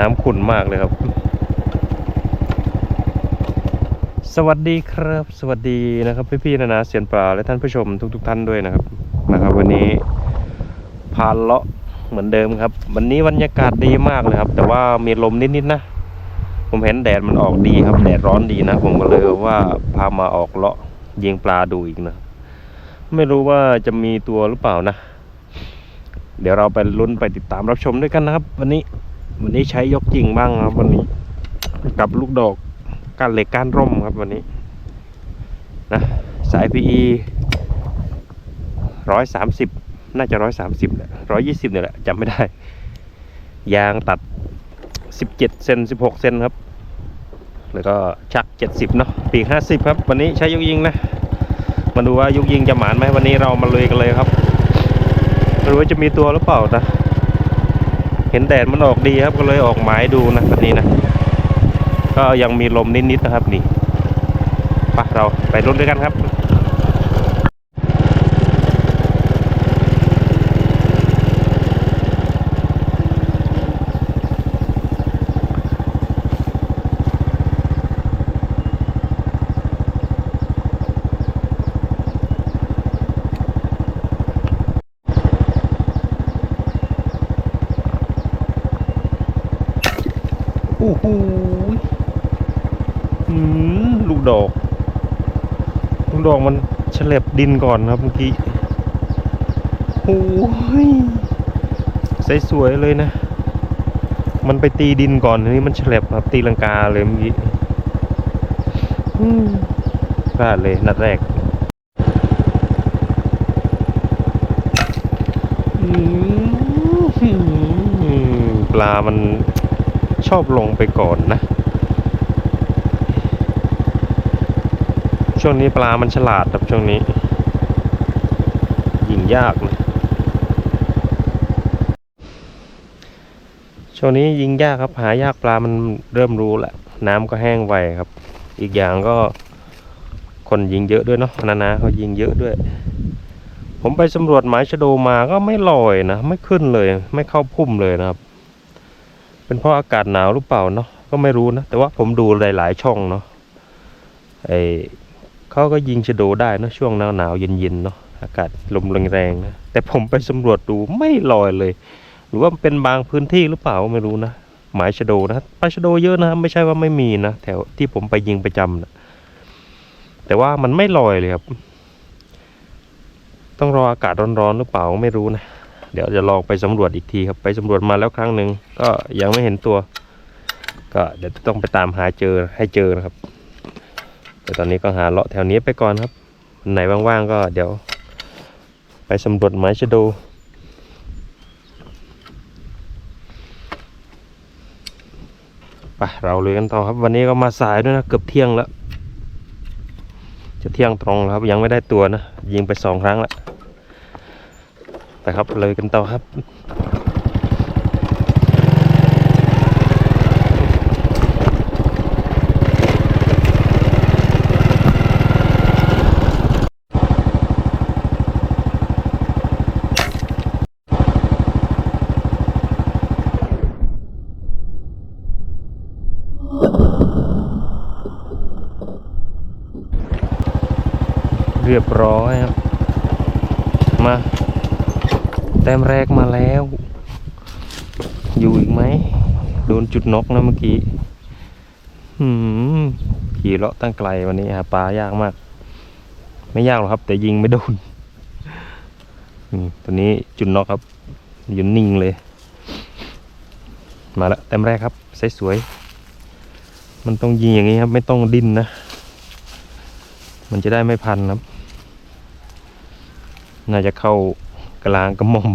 น้ำขุ่นมากเลยครับ สวัสดีครับ สวัสดีนะครับ พี่ๆนะนะเสียนปลาและท่านผู้ชมทุก ๆ ท่านด้วยนะครับนะครับ วันนี้พานเลาะเหมือนเดิมครับ วันนี้บรรยากาศดีมากเลยครับ แต่ว่ามีลมนิดๆนะ ผมเห็นแดดมันออกดีครับ แดดร้อนดีนะ ผมก็เลยว่าพามาออกเลาะยิงปลาดูอีกนะ ไม่รู้ว่าจะมีตัวหรือเปล่านะ เดี๋ยวเราไปลุ้นไปติดตามรับชมด้วยกันนะครับ วันนี้ วันนี้ใช้ยกจริงบ้างครับ วันนี้ กับลูกดอกก้านเหล็กก้านร่มครับวันนี้ นะสาย PE ร้อยสามสิบน่าจะร้อยสามสิบแหละร้อยยี่สิบเนี่ยแหละจำไม่ได้ ยางตัดสิบเจ็ดเซนสิบหกเซนครับ แล้วก็ชักเจ็ดสิบเนาะปีกห้าสิบครับ วันนี้ใช้ยกยิงนะมาดูว่ายกยิงจะหมานไหมวันนี้เรามาเลยกันเลยครับไม่รู้ว่าจะมีตัวหรือเปล่านะ เห็นแดดมันออกดีครับก็เลยออกหมายดูนะวันนี้นะ ก็ยังมีลมนิดๆนะครับนี่ไปเราไปรุ่นด้วยกันครับ โอ้โหอืมลูกดอก ลูกดอกมันเฉลบดินก่อนครับเมื่อกี้โอ้ยสวยๆเลยนะ มันไปตีดินก่อนทีนี้มันเฉลบครับ ตีลังกาเลยเมื่อกี้พลาดเลยนัดแรกอืมปลามัน ชอบลงไปก่อนนะ ช่วงนี้ปลามันฉลาดครับช่วงนี้ ยิงยากนะช่วงนี้ยิงยากครับหายากปลามันเริ่มรู้แหละน้ำก็แห้งไวครับ อีกอย่างก็คนยิงเยอะด้วยเนาะนานาเขายิงเยอะด้วย ผมไปสำรวจหมายชะโดมาก็ไม่ลอยนะ ไม่ขึ้นเลย ไม่เข้าพุ่มเลยนะครับ เป็นเพราะอากาศหนาวหรือเปล่าเนาะก็ไม่รู้นะ แต่ว่าผมดูหลายๆช่องเนาะไอเขาก็ยิงชะโดได้เนะช่วงหนาวหนาวเย็นๆเนาะอากาศลมแรงๆนะแต่ผมไปสำรวจดูไม่ลอยเลย หรือว่าเป็นบางพื้นที่หรือเปล่าไม่รู้นะหมายชะโดนะปลาชะโดเยอะนะไม่ใช่ว่าไม่มีนะแถวที่ผมไปยิงประจำนะแต่ว่ามันไม่ลอยเลยครับ ต้องรออากาศร้อนๆหรือเปล่าไม่รู้นะ เดี๋ยวจะลองไปสำรวจอีกทีครับ ไปสำรวจมาแล้วครั้งหนึ่งก็ยังไม่เห็นตัว ก็เดี๋ยวต้องไปตามหาเจอให้เจอนะครับ แต่ตอนนี้ก็หาเลาะแถวนี้ไปก่อนครับวันไหนว่างๆก็เดี๋ยว ไปสำรวจไม้ชะโดไปเราเลยกันต่อครับ วันนี้ก็มาสายด้วยนะเกือบเที่ยงแล้ว จะเที่ยงตรงแล้วครับยังไม่ได้ตัวนะ ยิงไปสองครั้งแล้ว ไปครับเลยกันต่อครับเรียบร้อยครับ มา ต้มแรกมาแล้ว อยู่อีกไหม โดนจุดนกนะเมื่อกี้ขี่เลาะตั้งไกลวันนี้หาปลายากมาก ไม่ยากหรอกครับ แต่ยิงไม่โดนตัวนี้จุดนกครับยืนนิ่งเลย มาแล้วแต้มแรกครับสวยๆมันต้องยิงอย่างนี้ครับ ไม่ต้องดิ้นนะ มันจะได้ไม่พันครับ น่าจะเข้า กลางกระหม่อม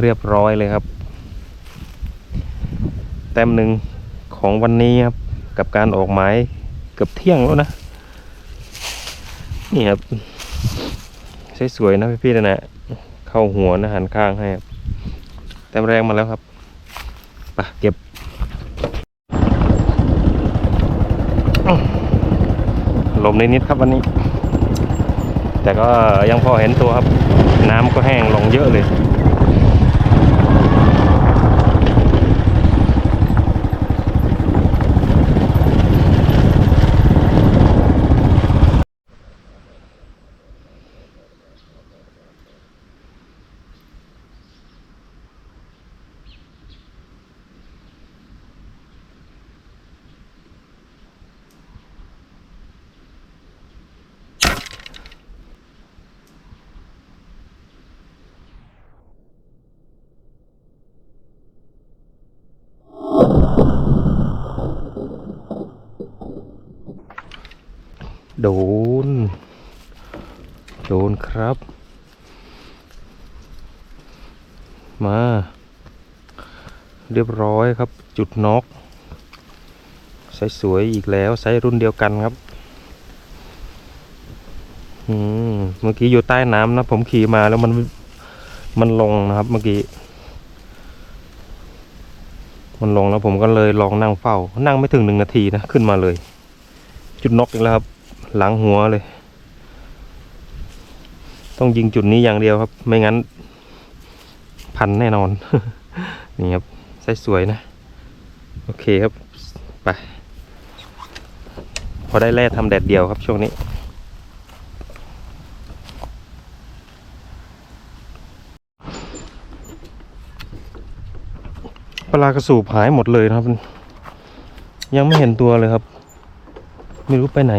เรียบร้อยเลยครับ แต้มหนึ่งของวันนี้ครับ กับการออกหมายเกือบเที่ยงแล้วนะ นี่ครับสวยๆนะพี่ๆนะนะเข้าหัวนะหันข้างให้ครับแต้มแรกมาแล้วครับไปเก็บลมนิดๆครับวันนี้ แต่ก็ยังพอเห็นตัวครับ น้ำก็แห้งลงเยอะเลย โดน โดนครับ มา เรียบร้อยครับ จุดน็อกไซส์สวยอีกแล้ว ไซส์รุ่นเดียวกันครับเมื่อกี้อยู่ใต้น้ำนะ ผมขี่มาแล้วมันมันลงนะครับ เมื่อกี้ มันลงแล้วผมก็เลยลองนั่งเฝ้า นั่งไม่ถึงหนึ่งนาทีนะ ขึ้นมาเลย จุดน็อกอีกแล้วครับ หลังหัวเลย ต้องยิงจุดนี้อย่างเดียวครับ ไม่งั้น พันแน่นอน นี่ครับไส์สวยนะ โอเคครับ ไป พอได้แร่ทำแดดเดียวครับช่วงนี้ปลากระสูบหายหมดเลยนะครับ ยังไม่เห็นตัวเลยครับ ไม่รู้ไปไหน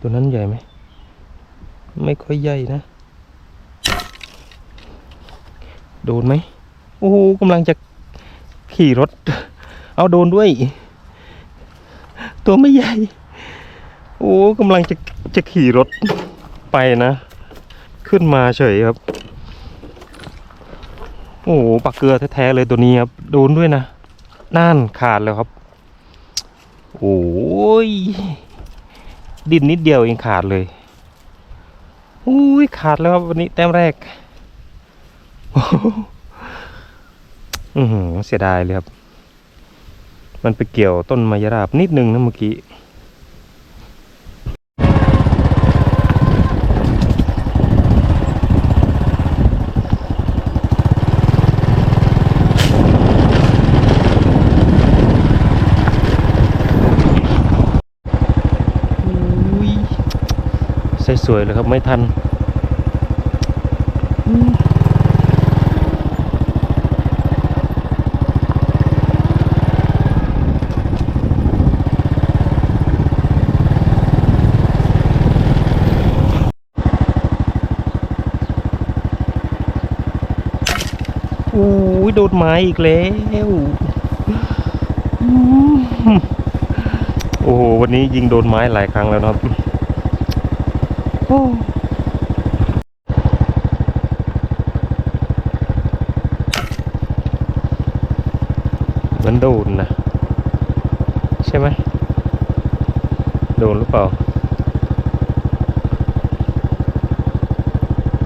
ตัวนั้นใหญ่ไหม ไม่ค่อยใหญ่นะ โดนไหม โอ้โหกำลังจะขี่รถ เอาโดนด้วย ตัวไม่ใหญ่ โอ้กำลังจะจะขี่รถไปนะ ขึ้นมาเฉยครับ โอ้โหปากเกลือแท้ๆเลยตัวนี้ครับ โดนด้วยนะ น่านขาดแล้วครับ โอ้ย ดินนิดเดียวเองขาดเลยอุ้ยขาดแล้วครับวันนี้แต้มแรกอือหือเสียดายเลยครับ มันไปเกี่ยวต้นมายราบนิดนึงนะเมื่อกี้ ส่สวยเลยครับ ไม่ทันอืมอุ้ยโดนไม้อีกแล้วอืมโอ้โห วันนี้ยิงโดนไม้หลายครั้งแล้วนะครับ โอ้เหมือนโดนนะ ใช่ไหม โดนหรือเปล่า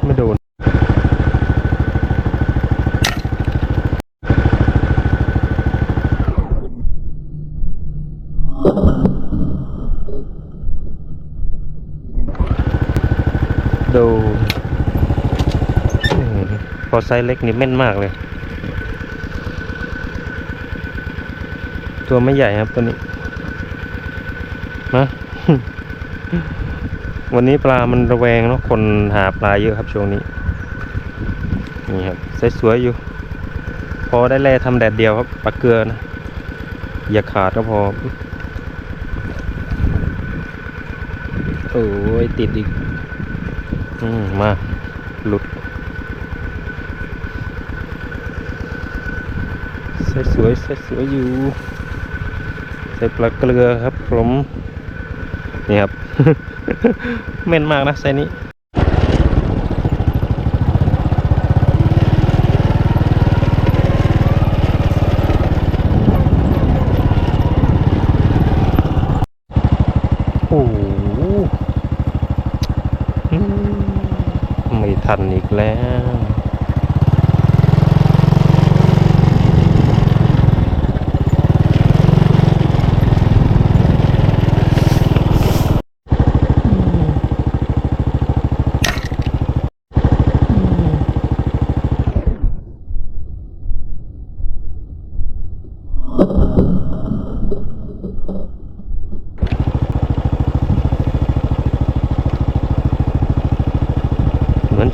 ไม่โดน โดนอืมพอ ไซส์เล็กนี่แม่นมากเลย ตัวไม่ใหญ่ครับตัวนี้นะวันนี้ปลามันระแวงเนาะคนหาปลาเยอะครับช่วงนี้ นี่ครับไซส์สวยอยู่ พอได้แล่ทำแดดเดียวครับปลาเกลือนะ อย่าขาดก็พอ โอ้ยติดอีก อืมมา หลุด ใส่สวยใส่สวยอยู่ ใส่ปลาเกลือครับผมนี่ครับเม่นมากนะไซส์นี้โอ้ไม่ทันอีกแล้ว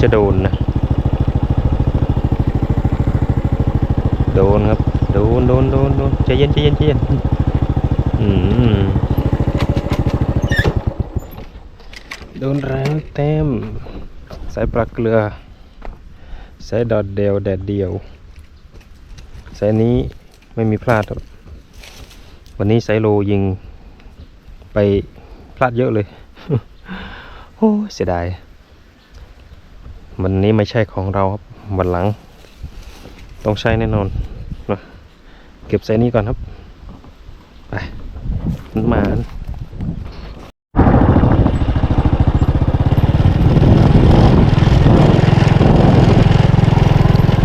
จะโดนนะ โดนครับ โดนโดนโดนโดนใจเย็นใจเย็นใจเย็นอืมโดนแรงเต็ม ใส่ปลาเกลือ ใส่ดอดเดียวแดดเดียว ใส่นี้ไม่มีพลาดครับวันนี้ไซโลยิงไปพลาดเยอะเลย โอ้เสียดาย วันนี้ไม่ใช่ของเราครับวันหลัง ต้องใช้แน่นอนนะเก็บใส่นี่ก่อนครับ ไปมันมา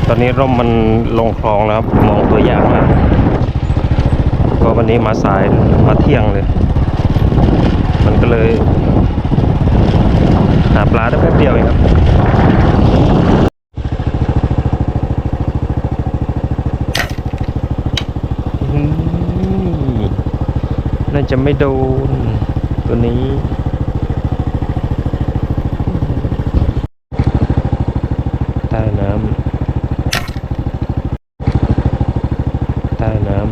ตอนนี้ร่มมันลงคลองแล้วครับมองตัวอย่างแล้วก็วันนี้มาสายมาเที่ยงเลย มันก็เลย หาปลาได้แป๊บเดียวเองครับ อืมน่า จะไม่โดนตัวนี้ใต้น้ำใต้น้ำ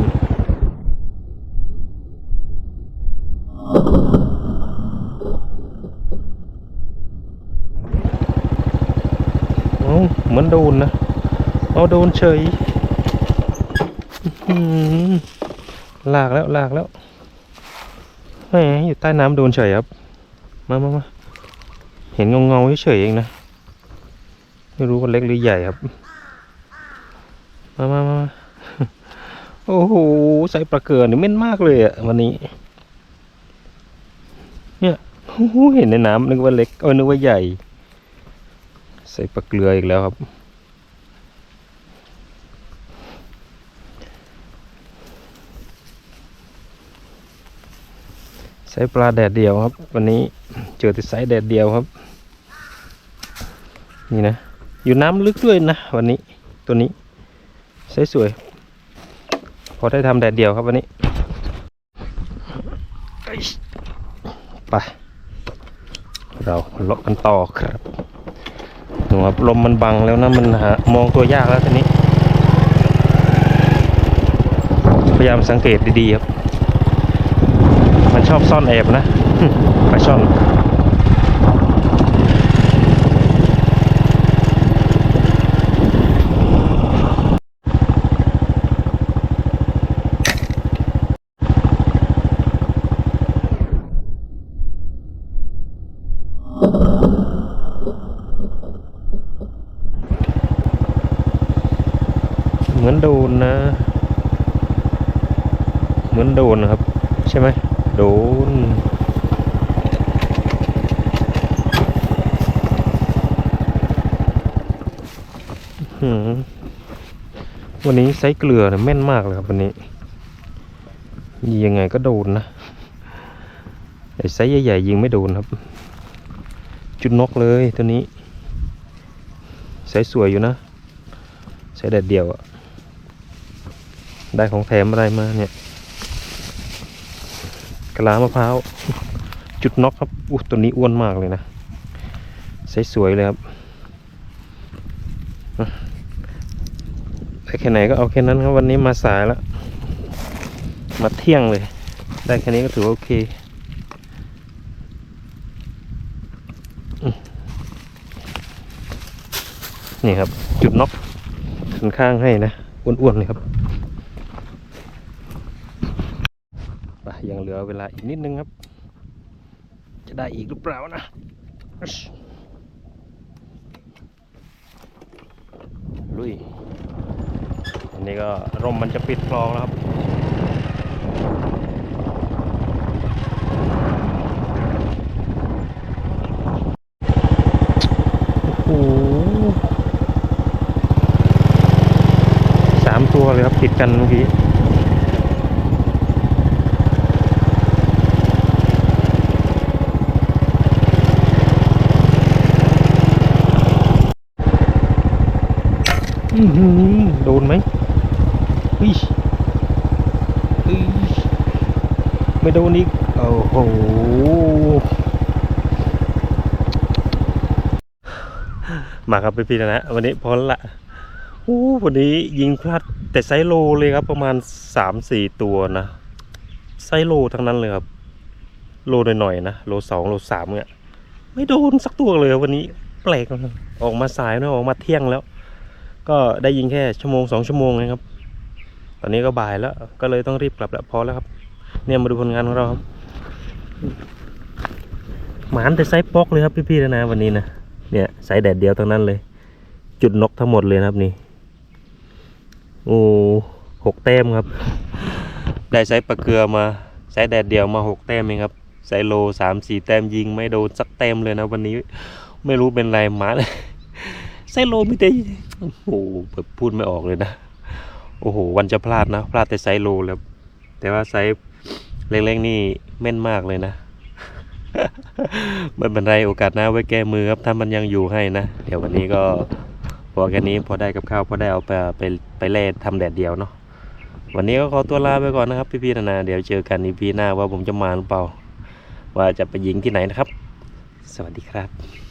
เหมือนโดนนะ เอาโดนเฉยหลากแล้วลากแล้ว แหมอยู่ใต้น้ำโดนเฉยครับ มามามาเห็นเงาเงาเฉยเองนะ ไม่รู้ว่าเล็กหรือใหญ่ครับ มามามาโอ้โหใส่ปลาเกลือนี่เม่นมากเลยอะวันนี้ เนี่ยโอ้เห็นในน้ำนึกว่าเล็กเออนึกว่าใหญ่ ใส่ปลาเกลืออีกแล้วครับ ใช้ปลาแดดเดียวครับ วันนี้เจอแต่ไซส์แดดเดียวครับ นี่นะ อยู่น้ำลึกด้วยนะ วันนี้ตัวนี้ใช้สวย พอได้ทำแดดเดียวครับวันนี้ไปเราเลาะกันต่อครับดูครับลมมันบังแล้วนะมันหามองตัวยากแล้วทีนี้ พยายามสังเกตดีๆครับ มันชอบซ่อนแอบนะปลาช่อนเหมือนโดนนะ เหมือนโดนนะครับ ใช่ไหม โดนวันนี้ไซส์เกลือเนี่ยแม่นมากเลยครับวันนี้ยิงยังไงก็โดนนะไอ้ไซส์ใหญ่ๆยิงไม่โดนครับ จุดนกเลยตัวนี้ไซส์สวยอยู่นะไซส์แดดเดียวอะได้ของแถมอะไรมาเนี่ย ลามะพร้าว จุดน็อกครับอู้ตัวนี้อ้วนมากเลยนะใสสวยเลยครับได้แค่ไหนก็เอาแค่นั้นครับวันนี้มาสายแล้ว มาเที่ยงเลย ได้แค่นี้ก็ถือว่าโอเคนี่ครับ จุดน็อกข้างๆให้นะอ้วนๆเลยครับ ไป ยังเหลือเวลาอีกนิดนึงครับ จะได้อีกหรือเปล่านะลุยอันนี้ก็ร่มมันจะปิดคลองแล้วครับโอ้โหสามตัวเลยครับติดกันเมื่อกี้ อื้อหือโดนไหมเฮ้ยเฮ้ยไม่ โดนอีกโอ้โหมาครับพี่ๆนะ วันนี้พอแล้วละโอ้วันนี้ยิงพลาดแต่ไซโลเลยครับ ประมาณสามสี่ตัวนะไซโลทั้งนั้นเลยครับ โลหน่อยๆนะโลสองโลสามเนี่ยไม่โดนสักตัวเลยวันนี้แปลกออกมาสายนะออกมาเที่ยงแล้ว ก็ได้ยิงแค่ชั่วโมงสองชั่วโมงนะครับ ตอนนี้ก็บ่ายแล้วก็เลยต้องรีบกลับแล้วพอแล้วครับ เนี่ยมาดูผลงานของเราครับหมานแต่ไซส์ปอกเลยครับพี่ๆนะนะวันนี้นะเนี่ยไซส์แดดเดียวทั้งนั้นเลย จุดนกทั้งหมดเลยนะครับนี่โอ้หกแต้มครับ ได้ไซส์ปลาเกลือมาไซส์แดดเดียวมาหกแต้มเองครับไซส์โลสามสี่แต้มยิงไม่โดนสักแต้มเลยนะวันนี้ไม่รู้เป็นไรหมาเลยไซส์โลมีแต่โอ้โหแบบพูดไม่ออกเลยนะ โอ้โห วันจะพลาดนะ พลาดแต่ไซส์โลแล้ว แต่ว่าไซส์ เล็กๆนี่แม่นมากเลยนะไม่เป็นไรโอกาสหน้าไว้แก้มือครับถ้ามันยังอยู่ให้นะ เดี๋ยววันนี้ก็พอแค่นี้พอได้กับข้าวพอได้เอาไปไปไปแล่ทำแดดเดียวเนาะวันนี้ก็ขอตัวลาไปก่อนนะครับ พี่ๆนานาเดี๋ยวเจอกันอีพีหน้าว่าผมจะมาหรือเปล่า ว่าจะไปยิงที่ไหนนะครับ สวัสดีครับ